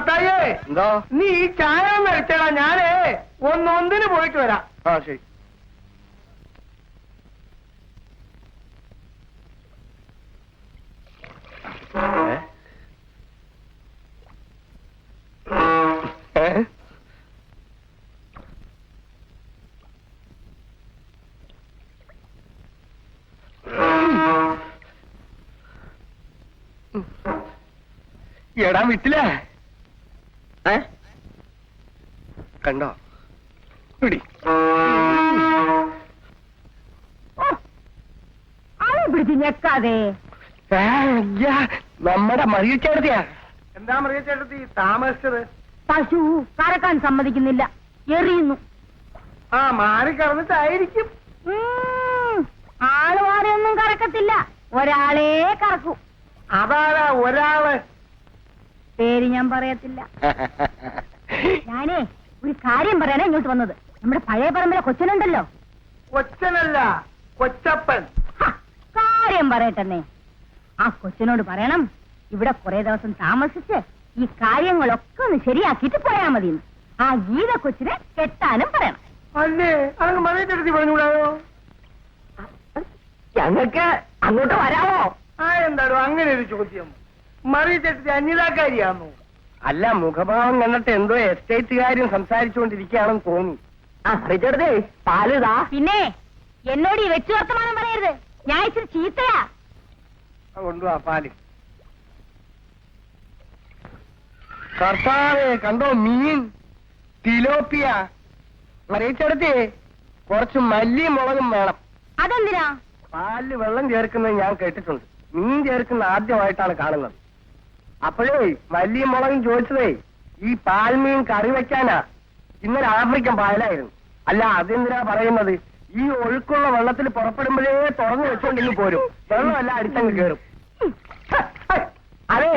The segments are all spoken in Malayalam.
മത്തായേ എന്തോ? നീ ഈ ചായ ഒന്ന് അടിച്ചടാ ഞാനേ ഒന്നൊന്നിന് പോയിട്ട് വരാം. ആ ശരി? എടാ വിട്ടില്ലേ ഏ കണ്ടോ? പിടി. പിടിച്ച് ഞെക്കാതെ. നമ്മുടെ മറിയിച്ചെടുത്തിയാ എന്താ മറിയ ചേട്ടത്തി താമസിച്ചത്? പശു കറക്കാൻ സമ്മതിക്കുന്നില്ല. എറിയുന്നു. ആ മാറി കറന്നിട്ടായിരിക്കും. ആൾ മാറിയൊന്നും കറക്കത്തില്ല. ഒരാളേ കറക്കൂ. അതാരാ ഒരാൾ? പേര് ഞാൻ പറയത്തില്ല. ഞാനേ ഒരു കാര്യം പറയാനാ ഇങ്ങോട്ട് വന്നത്. നമ്മുടെ പഴയ പറമ്പിലെ കൊച്ചനുണ്ടല്ലോ. കൊച്ചനല്ല കൊച്ചപ്പൻ. ഹ, കാര്യം പറയട്ടെന്നേ. ആ കൊച്ചനോട് പറയണം ഇവിടെ കുറെ ദിവസം താമസിച്ച് ഈ കാര്യങ്ങളൊക്കെ ഒന്ന് ശരിയാക്കിയിട്ട് പോയാ മതി ആ ഗീത കൊച്ചിനെ കെട്ടാനും പറയണം. അല്ലേ അതങ്ങ് മറിയ ചേട്ടത്തി പറഞ്ഞുകൂടായോ? ഞങ്ങൾക്ക് അങ്ങോട്ട് വരാമോ? ആ എന്താടോ അങ്ങനെ ഒരു ചോദ്യം. മറിയ ചേട്ടത്തി അന്യതാക്കാരിയാണോ അല്ല മുഖഭാവം കണ്ടിട്ട് എന്തോ എസ്റ്റേറ്റ് കാര്യം സംസാരിച്ചുകൊണ്ടിരിക്കുകയാണെന്ന് തോന്നി. ആ റിച്ചർഡേ പാലിതാ പിന്നെ എന്നോട് ഈ വെച്ചു വർത്തമാനം പറയരുത്. ഞാൻ ഇച്ചിരി ചീത്തയാ. കൊണ്ടുവാ പാൽ. കർത്താവേ കണ്ടോ മീൻ? തിലോപ്പിയ. മറിയിച്ചെടുത്തേ കുറച്ച് മല്ലി മുളകും വേണം. അതെന്തിനാ? പാലിൽ വെള്ളം ചേർക്കുന്നത് ഞാൻ കേട്ടിട്ടുണ്ട്. മീൻ ചേർക്കുന്ന ആദ്യമായിട്ടാണ് കാണുന്നത്. അപ്പോഴേ വലിയ മുളകും ചോദിച്ചതേ ഈ പാൽമീൻ കറി വെക്കാനാ. ഇന്നലെ ആഫ്രിക്കൻ പാലായിരുന്നു അല്ല അതെന്തിനാ പറയുന്നത്? ഈ ഒഴുക്കുള്ള വെള്ളത്തിൽ പുറപ്പെടുമ്പോഴേ തുറന്നു വെച്ചോണ്ടെങ്കിൽ പോരും. വെള്ളമല്ല അടിച്ചങ്ങ് കയറും അതെ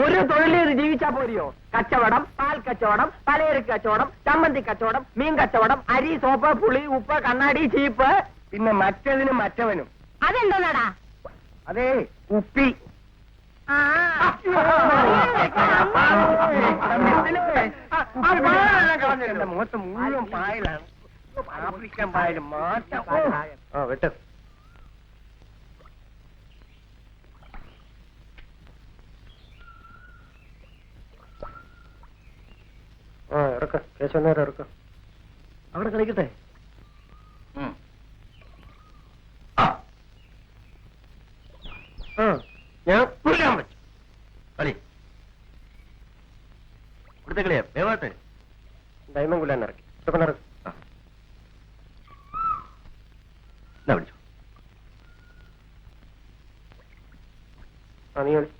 ഒരു തൊഴിൽ ജീവിച്ചാ പോരിയോ? കച്ചവടം പാൽ കച്ചവടം പലചരക്ക് കച്ചവടം ചമ്മന്തി കച്ചവടം മീൻ കച്ചവടം അരി സോപ്പ് പുളി ഉപ്പ് കണ്ണാടി ചീപ്പ്. പിന്നെ മറ്റതിനും മറ്റവനും. അതെന്താ അതെ ഉപ്പി. ആഫ്രിക്കൻ പായാലും മാറ്റം ആ വെട്ട. ആ ഇറക്ക. കേശവനേരം ഇറക്ക. അവിടെ കളിക്കട്ടെ ആ ഞാൻ പുല്ലാൻ പറ്റും കളി ഇവിടുത്തെ കളിയാ വേവാട്ടെ ഡയമണ്ട് കുല്ലാൻ ഇറക്കി ഇതൊക്കെ ഇറക്കി എന്നാ വിളിച്ചു ആ നീ കളി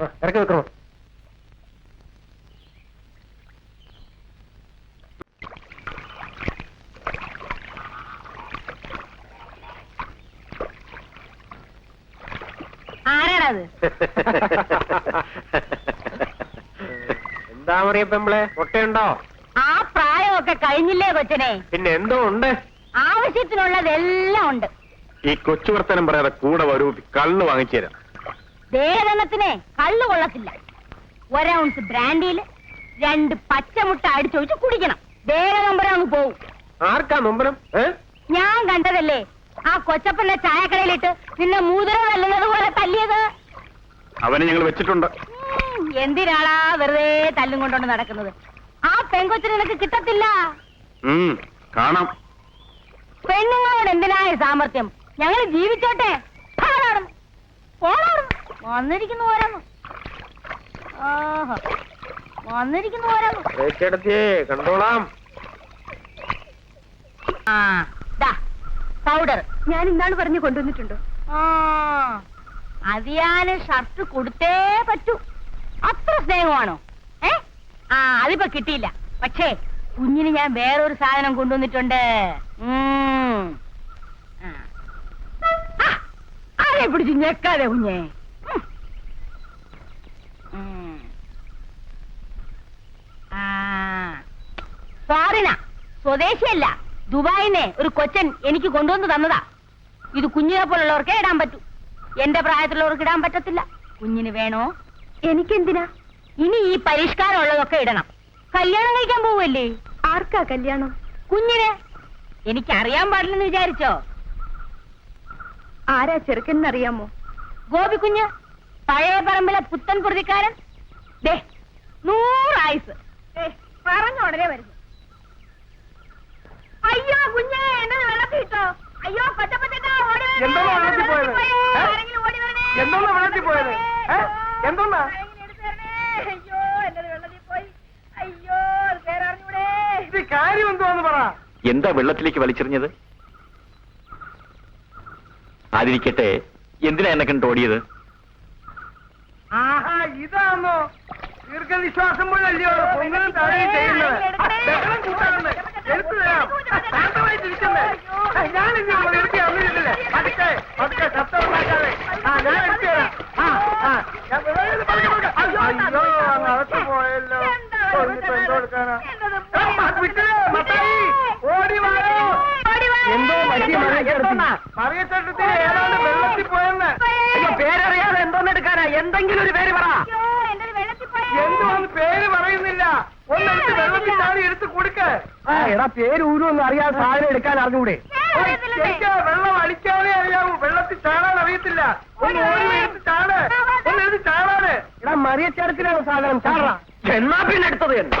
ആ ഇറക്കി വെക്കണോ ആരാണത് എന്താ പറയാ പെമ്പിളെ? പൊട്ടയുണ്ടോ ആ പ്രായമൊക്കെ കഴിഞ്ഞില്ലേ കൊച്ചനെ? പിന്നെ എന്തോ ഉണ്ട്? ആവശ്യത്തിനുള്ളതെല്ലാം ഉണ്ട്. ഈ കൊച്ചു വർത്തനം പറയാതെ കൂടെ വരൂ കള്ള് വാങ്ങിച്ചു തരാം. ദേഹദണ്ണത്തിന് കള്ളു കൊള്ളത്തില്ല. ഒരൗൺസ് ബ്രാൻഡിയിൽ രണ്ട് പച്ചമുട്ട അടിച്ചൊഴിച്ച് കുടിക്കണം. ദേഹനമ്പരാന്ന് പോവും. ആർക്കാ നൊമ്പരം? ഞാൻ കണ്ടതല്ലേ ആ കൊച്ചപ്പന്റെ ചായക്കടയിലിട്ട് നിന്നെ മൂതരം തല്ലുന്നത് പോലെ തല്ലിയത്? അവനെ ഞങ്ങൾ വെച്ചിട്ടുണ്ട്. എന്തിനാടാ എന്തിനാളാ വെറുതെ തല്ലും കൊണ്ടോണ്ട് നടക്കുന്നത്? ആ പെങ്കൊച്ചിന് നിനക്ക് കിട്ടത്തില്ല? കാണാം. പെണ്ണുങ്ങളോട് എന്തിനായ സാമർത്ഥ്യം ഞങ്ങൾ ജീവിച്ചോട്ടെ. വന്നിരിക്കുന്നു ഓരോന്ന് ആഹാ. വന്നിരിക്കുന്നു ഓരോന്ന് കണ്ടോളാം. പൗഡർ. ഞാൻ ഇന്നാണ് പറഞ്ഞു കൊണ്ടുവന്നിട്ടുണ്ടോ? ആ. അതിയാന് ഷർട്ട് കൊടുത്തേ പറ്റൂ. അത്ര സ്നേഹമാണോ? ഏ? ആ അതിപ്പോ കിട്ടിയില്ല. പക്ഷേ കുഞ്ഞിന് ഞാൻ വേറൊരു സാധനം കൊണ്ടുവന്നിട്ടുണ്ട്. ആരെ പിടിച്ച് ഞെക്കാതെ കുഞ്ഞെ. ഉം. സ്വദേശിയല്ല. ദുബായിനെ ഒരു കൊച്ചൻ എനിക്ക് കൊണ്ടുവന്ന് തന്നതാ. ഇത് കുഞ്ഞിനെ പോലുള്ളവർക്കേ ഇടാൻ പറ്റൂ. എന്റെ പ്രായത്തിലുള്ളവർക്ക് ഇടാൻ പറ്റത്തില്ല. കുഞ്ഞിന് വേണോ? എനിക്കെന്തിനാ? ഇനി ഈ പരിഷ്കാരം ഉള്ളതൊക്കെ ഇടണം. കല്യാണം കഴിക്കാൻ പോവല്ലേ? ആർക്കാ കല്യാണം? കുഞ്ഞിന്? എനിക്കറിയാൻ പാടില്ലെന്ന് വിചാരിച്ചോ? ആരാ ചെറുക്കെന്നറിയാമോ ഗോപി കുഞ്ഞ് പഴയ പറമ്പിലെ പുത്തൻ പ്രതിക്കാരൻ ദേ നൂറായുസ് പറഞ്ഞ ഉടനെ വരുന്നു. അയ്യോ കുഞ്ഞേ എന്നെ വെള്ളത്തിട്ടോ അയ്യോ എന്തോന്നാ വെള്ളത്തിൽ പോയത്? എന്തോന്നാ വെള്ളത്തിൽ പോയത്? എന്തോന്നാ? ആരെങ്കിലും എടുത്ത് അയ്യോ എന്റെ വെള്ളത്തിൽ പോയി. അയ്യോ അത് പേരറിഞ്ഞൂടെ. ഇത് കാര്യം എന്തുവാന്ന് പറ. എന്താ വെള്ളത്തിലേക്ക് വലിച്ചെറിഞ്ഞത്? അതിരിക്കട്ടെ എന്തിനാ എന്നെ കണ്ട് ഓടിയത്? ആഹാ ഇതാണോ ദീർഘനിശ്വാസം പോലല്ലയോ പൊങ്ങലും താഴെയും ചെയ്യുന്നത്? എടുത്തു തരാം. ശാന്തമായിട്ടിരിക്കുന്നേ ഞാനിനി നമ്മൾ എടുത്തി അറിഞ്ഞിട്ടില്ലേ പതുക്കെ പതുക്കെ ശബ്ദം ഉണ്ടാക്കാതെ ആ ഞാൻ എടുത്തു തരാം ആ ആ ഞാൻ പതുക്കെ, പതുക്കെ, പതുക്കെ. അയ്യോ അങ്ങ് അകത്ത് പോയല്ലോ ഓ, ഇനിയിപ്പോ എന്തോ എടുക്കാനാ ഏ, മ- വിട്ടില്ലേ, മത്തായി, ഓടി വായോ എന്തോ വലിയ മറിയച്ചേട്ടത്തി. മറിയച്ചേട്ടത്തിന് ഏതാണ്ട് വെള്ളത്തിൽ പോയെന്ന് അയ്യോ പേരറിയാതെ എന്തോന്നെടുക്കാനാ എന്തെങ്കിലും ഒരു പേര് പറ അയ്യോ എന്റെ വെള്ളത്തിൽ പോയി എന്തുവാന്ന് പേര് പറയുന്നില്ല ഒന്നെടുത്ത് വെള്ളത്തിൽ ചാടി എടുത്ത് കൊടുക്ക ആ എടാ പേര് ഊരൊന്നും അറിയാതെ സാധനം എടുക്കാൻ അറിഞ്ഞൂടെ? വെള്ളം അടിക്കാനേ അറിയാവൂ. വെള്ളത്തിൽ ചാടാൻ അറിയത്തില്ല. എടാ മറിയച്ചേരത്തിലാണ് സാധനം. ചാടാ. എന്നാ പിന്നെ എടുത്തത് തന്നെ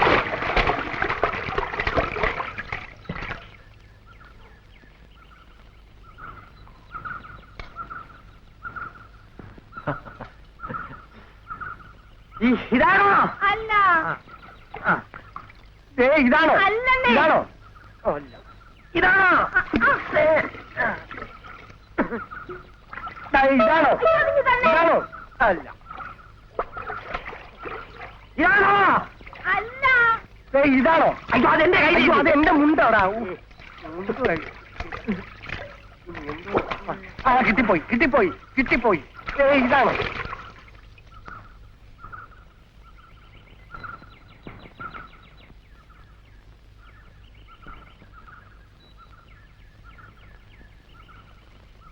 ഈ ഇതാണോ? അല്ല. ആ. ദേ, ഇതാണോ. ഇതാണോ? ഓ, അല്ല. ഇതാണോ? ഇതാണോ. ഇതാണോ? അല്ല. ഇതാണോ? അല്ല. ഇതാണോ? അയ്യോ അതെന്റെ അയ്യോ അത് എന്റെ മുണ്ടാടാ. ആ കിട്ടിപ്പോയി കിട്ടിപ്പോയി കിട്ടിപ്പോയി. ഇതാണോ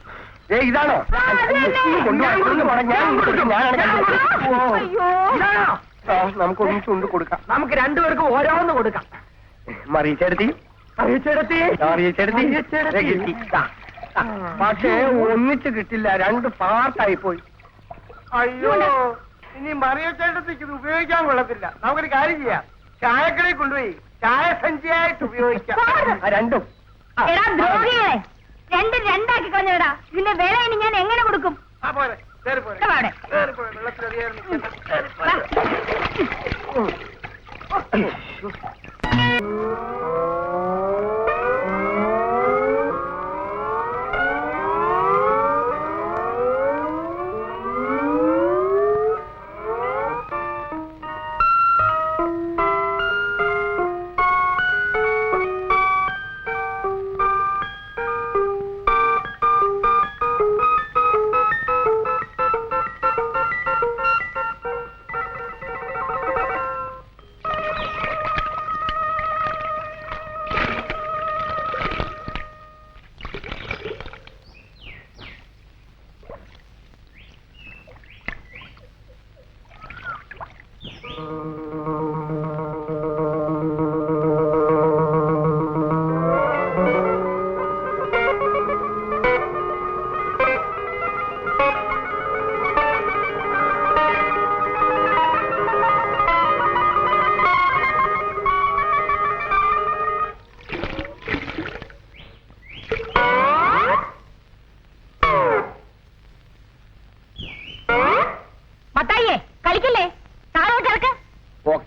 ഏ ഇതാണോ? കൊടുക്കും. നമുക്ക് ഒന്നിച്ച് കൊണ്ട് കൊടുക്കാം. നമുക്ക് രണ്ടുപേർക്കും ഓരോന്ന് കൊടുക്കാം. മറിയിച്ചെടുത്തി. മറിയിച്ചെടുത്തി. മറിയിച്ചെടുത്തി. പക്ഷേ ഒന്നിച്ച് കിട്ടില്ല. രണ്ട് പാർട്ടായി പോയി അയ്യോ ഇനി മറിയച്ചേട്ടത്തേക്ക് ഇത് ഉപയോഗിക്കാൻ കൊള്ളത്തില്ല. നമുക്കൊരു കാര്യം ചെയ്യാം. ചായക്കടയിൽ കൊണ്ടുപോയി ചായ സഞ്ചിയായിട്ട് ഉപയോഗിക്കാം. ആ രണ്ടും. ദ്രോഹികളെ രണ്ടും രണ്ടാക്കി കളഞ്ഞടാ ഇതിന്റെ വില ഇനി ഞാൻ എങ്ങനെ കൊടുക്കും? ആ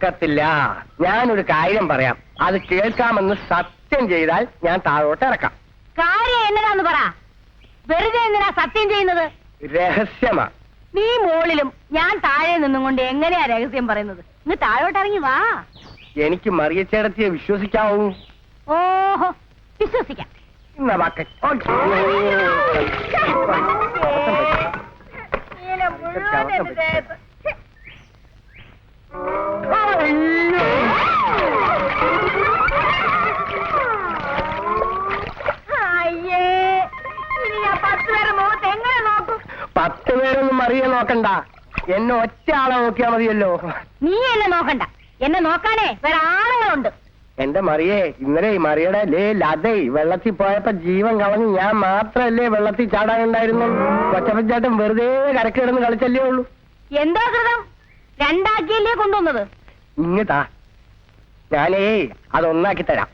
ഒക്കത്തില്ല ഞാനൊരു കാര്യം പറയാം. അത് കേൾക്കാമെന്ന് സത്യം ചെയ്താൽ ഞാൻ താഴോട്ട് ഇറക്കാം. കാര്യം എന്നതാന്ന് പറ. വെറുതെ എന്തിനാ സത്യം ചെയ്യുന്നത്? രഹസ്യമാ. നീ മോളിലും ഞാൻ താഴെ നിന്നും കൊണ്ട് എങ്ങനെയാ രഹസ്യം പറയുന്നത്? ഇന്ന് താഴോട്ട് ഇറങ്ങി വാ. എനിക്ക് മറിയച്ചേടത്തിയെ വിശ്വസിക്കാവൂ. ഓഹോ വിശ്വസിക്കാം. ഇന്ന വാക്ക്. ഞാൻ പത്ത് പേരൊന്നും മറിയെ നോക്കണ്ട. എന്നെ ഒറ്റ ആളെ നോക്കിയാ മതിയല്ലോ. നീ എന്നെ നോക്കണ്ട. എന്നെ നോക്കാനേ വേറെ ആളുകളുണ്ട്. എന്റെ മറിയേ ഇന്നലെ മറിയുടെ ലേ ലതേ വെള്ളത്തിൽ പോയപ്പോ ജീവൻ കളഞ്ഞ് ഞാൻ മാത്രല്ലേ വെള്ളത്തിൽ ചാടാനുണ്ടായിരുന്നു? കൊച്ചപ്പച്ചേട്ടൻ വെറുതെ കരക്കിടന്ന് കളിച്ചല്ലേ ഉള്ളൂ. എന്താ കൃതം? രണ്ടാക്കിയല്ലേ കൊണ്ടുവന്നത്? ഇങ്ങട്ടാ ഞാനേ അതൊന്നാക്കി തരാം.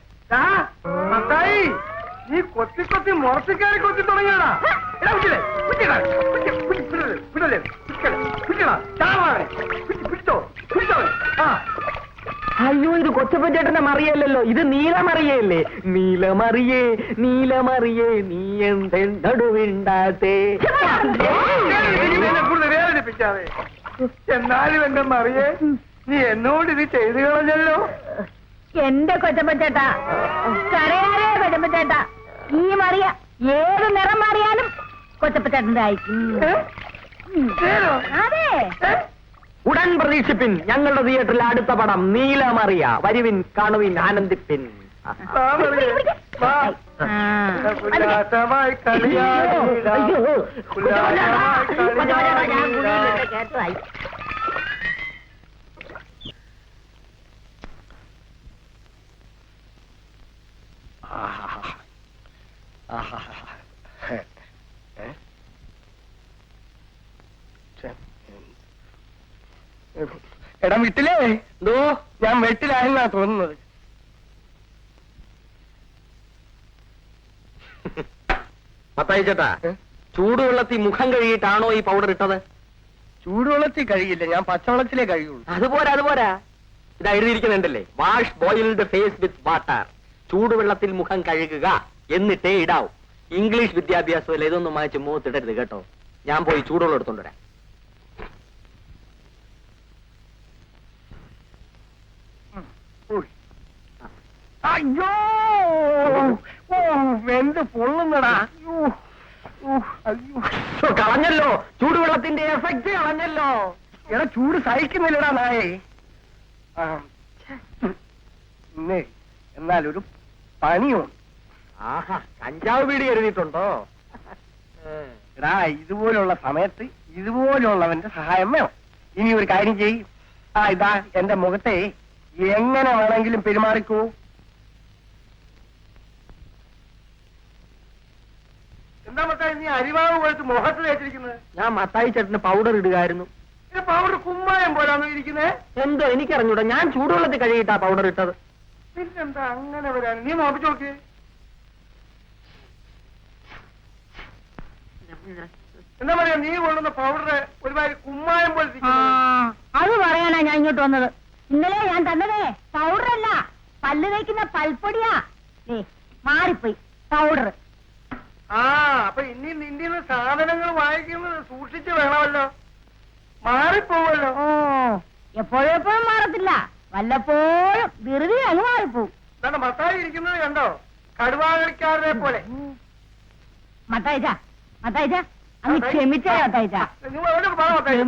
നീ കൊത്തി കൊത്തി മുറച്ചിക്കാരി കൊത്തി തുടങ്ങിയാടാ. അയ്യോ ഇത് കൊച്ചപ്പച്ചേട്ടന്റെ മറിയല്ലോ ഇത് നീലമറിയല്ലേ? നീലമറിയേ നീലമറിയേ നീ വേദനിപ്പിക്കാതെ. എന്നാലും എന്റെ മറിയെ നീ എന്നോട് ഇത് ചെയ്തു കളഞ്ഞല്ലോ? എന്റെ കൊച്ചപ്പച്ചേട്ടാ കരയാറേ കൊച്ചപ്പച്ചേട്ടാ ഈ മറിയ ഏത് നിറം മാറിയാലും കൊച്ചപ്പച്ചേട്ടന്റെ ആയിരിക്കും? അതെ? ഉടൻ പ്രതീക്ഷിപ്പിൻ ഞങ്ങളുടെ തിയേറ്ററിലെ അടുത്ത പടം നീലമറിയ വരുവിൻ കാണുവിൻ ആനന്ദിപ്പിൻ. വാ, എടാ വീട്ടിലേ? എന്തോ ഞാൻ വീട്ടിലായെന്നാ തോന്നുന്നത്. മത്തായി ചേട്ടാ ചൂടുവെള്ളത്തിൽ മുഖം കഴുകിയിട്ടാണോ ഈ പൗഡർ ഇട്ടത്? ചൂടുവെള്ളത്തിൽ കഴിയില്ല ഞാൻ പച്ചവെള്ളത്തിലേ കഴിയുള്ളൂ അതുപോരാ അതുപോരാ. ഇത് എഴുതിയിരിക്കുന്നുണ്ടല്ലേ wash boiled face with water ചൂടുവെള്ളത്തിൽ മുഖം കഴുകുക എന്നിട്ടേ ഇടാവൂ ഇംഗ്ലീഷ് വിദ്യാഭ്യാസമല്ല ഇതൊന്നും വാങ്ങിച്ച് മുഖത്തിടരുത് കേട്ടോ ഞാൻ പോയി ചൂടുവെള്ളം എടുത്തോണ്ട് വരാം അയ്യോ ഓ എന്ത് പൊള്ളുന്നടാ അയ്യോ കളഞ്ഞല്ലോ ചൂടുവെള്ളത്തിന്റെ എഫക്റ്റ് കളഞ്ഞല്ലോ എടാ ചൂട് സഹിക്കുന്നില്ലടാ നായേ. എന്നാലൊരു പണിയുണ്ട് ആഹാ കഞ്ചാവ് വീട് കരുതിയിട്ടുണ്ടോ? എടാ ഇതുപോലുള്ള സമയത്ത് ഇതുപോലുള്ളവന്റെ സഹായം വേണം. ഇനി ഒരു കാര്യം ചെയ്യും ആ ഇതാ എന്റെ മുഖത്തെ എങ്ങനെ വേണമെങ്കിലും പെരുമാറിക്കൂ. എന്താ മത്തായി നീ അരിവാവ് പോയിട്ട് മുഖത്ത് തേച്ചിരിക്കുന്നത് ഞാൻ മത്തായി ചേട്ടന് പൗഡർ ഇടുകയായിരുന്നു. പൗഡർ കുമ്മായം പോലാണോ ഇരിക്കുന്നേ? എന്തോ എനിക്കറിഞ്ഞൂടാ. ഞാൻ ചൂടുവെള്ളത്തിൽ കഴുകിയിട്ടാ പൗഡർ ഇട്ടത്. പിന്നെന്താ അങ്ങനെ വരാൻ? നീ നോക്കിച്ചു നോക്കിയേ. എന്താ പറയാ നീ കൊള്ളുന്ന പൗഡർ ഒരുമാതിരി കുമ്മായം പോലെ അത് പറയാനാ ഞാൻ ഇങ്ങോട്ട് വന്നത്. ഇന്നലെ ഞാൻ തന്നതേ പൗഡർ അല്ല പല്ല് തേക്കുന്ന പൽപ്പൊടിയാ. ദേ, മാറിപ്പോയി പൗഡർ ആ അപ്പൊ ഇനി നിന്റെ സാധനങ്ങൾ വാങ്ങിക്കുന്നത് സൂക്ഷിച്ചു വേണമല്ലോ. മാറിപ്പോവല്ലോ. ഓ എപ്പോഴും എപ്പോഴും മാറത്തില്ല. വല്ലപ്പോഴും ധൃതി അങ്ങ് മാറിപ്പോവും മത്തായി ഇരിക്കുന്നത് കണ്ടോ കടുവാകളിക്കാരനെ പോലെ മത്തായിച്ച മത്തായിച്ച അങ്ങ് ക്ഷമിച്ചേ മത്തായിച്ച. ക്ഷമിച്ചോ, മത്തായി,